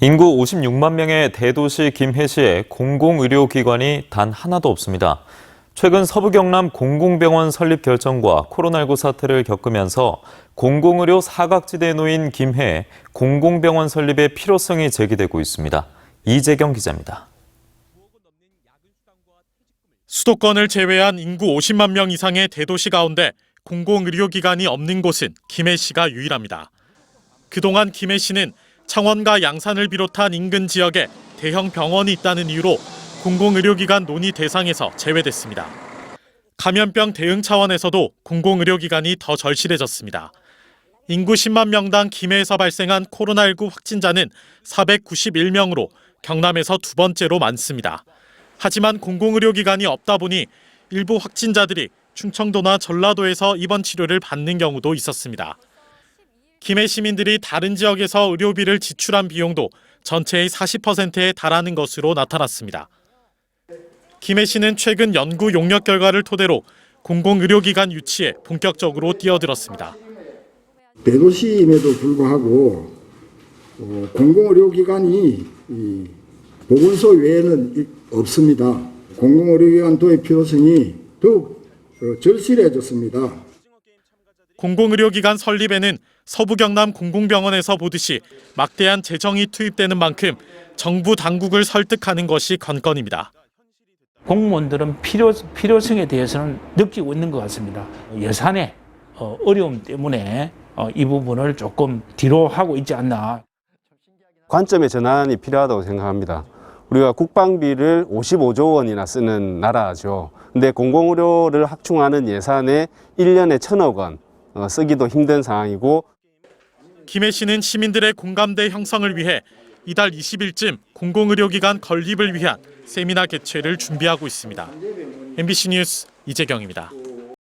인구 56만 명의 대도시 김해시에 공공의료기관이 단 하나도 없습니다. 최근 서부 경남 공공병원 설립 결정과 코로나19 사태를 겪으면서 공공의료 사각지대에 놓인 김해에 공공병원 설립의 필요성이 제기되고 있습니다. 이재경 기자입니다. 수도권을 제외한 인구 50만 명 이상의 대도시 가운데 공공의료기관이 없는 곳은 김해시가 유일합니다. 그동안 김해시는 창원과 양산을 비롯한 인근 지역에 대형 병원이 있다는 이유로 공공의료기관 논의 대상에서 제외됐습니다. 감염병 대응 차원에서도 공공의료기관이 더 절실해졌습니다. 인구 10만 명당 김해에서 발생한 코로나19 확진자는 491명으로 경남에서 두 번째로 많습니다. 하지만 공공의료기관이 없다 보니 일부 확진자들이 충청도나 전라도에서 입원 치료를 받는 경우도 있었습니다. 김해 시민들이 다른 지역에서 의료비를 지출한 비용도 전체의 40%에 달하는 것으로 나타났습니다. 김해시는 최근 연구 용역 결과를 토대로 공공의료기관 유치에 본격적으로 뛰어들었습니다. 대도시임에도 불구하고 어, 공공의료기관이 이 보건소 외에는 이- 없습니다. 공공의료기관 도입 필요성이 더욱 어, 절실해졌습니다. 공공의료기관 설립에는 서부 경남 공공병원에서 보듯이 막대한 재정이 투입되는 만큼 정부 당국을 설득하는 것이 관건입니다. 공무원들은 필요, 필요성에 대해서는 느끼고 있는 것 같습니다. 예산의 어, 어려움 때문에 어, 이 부분을 조금 뒤로 하고 있지 않나. 관점의 전환이 필요하다고 생각합니다. 우리가 국방비를 55조 원이나 쓰는 나라죠. 근데 공공의료를 확충하는 예산에 1년에 천억 원 어, 쓰기도 힘든 상황이고 김해시는 시민들의 공감대 형성을 위해 이달 20일쯤 공공의료기관 건립을 위한 세미나 개최를 준비하고 있습니다. MBC 뉴스 이재경입니다.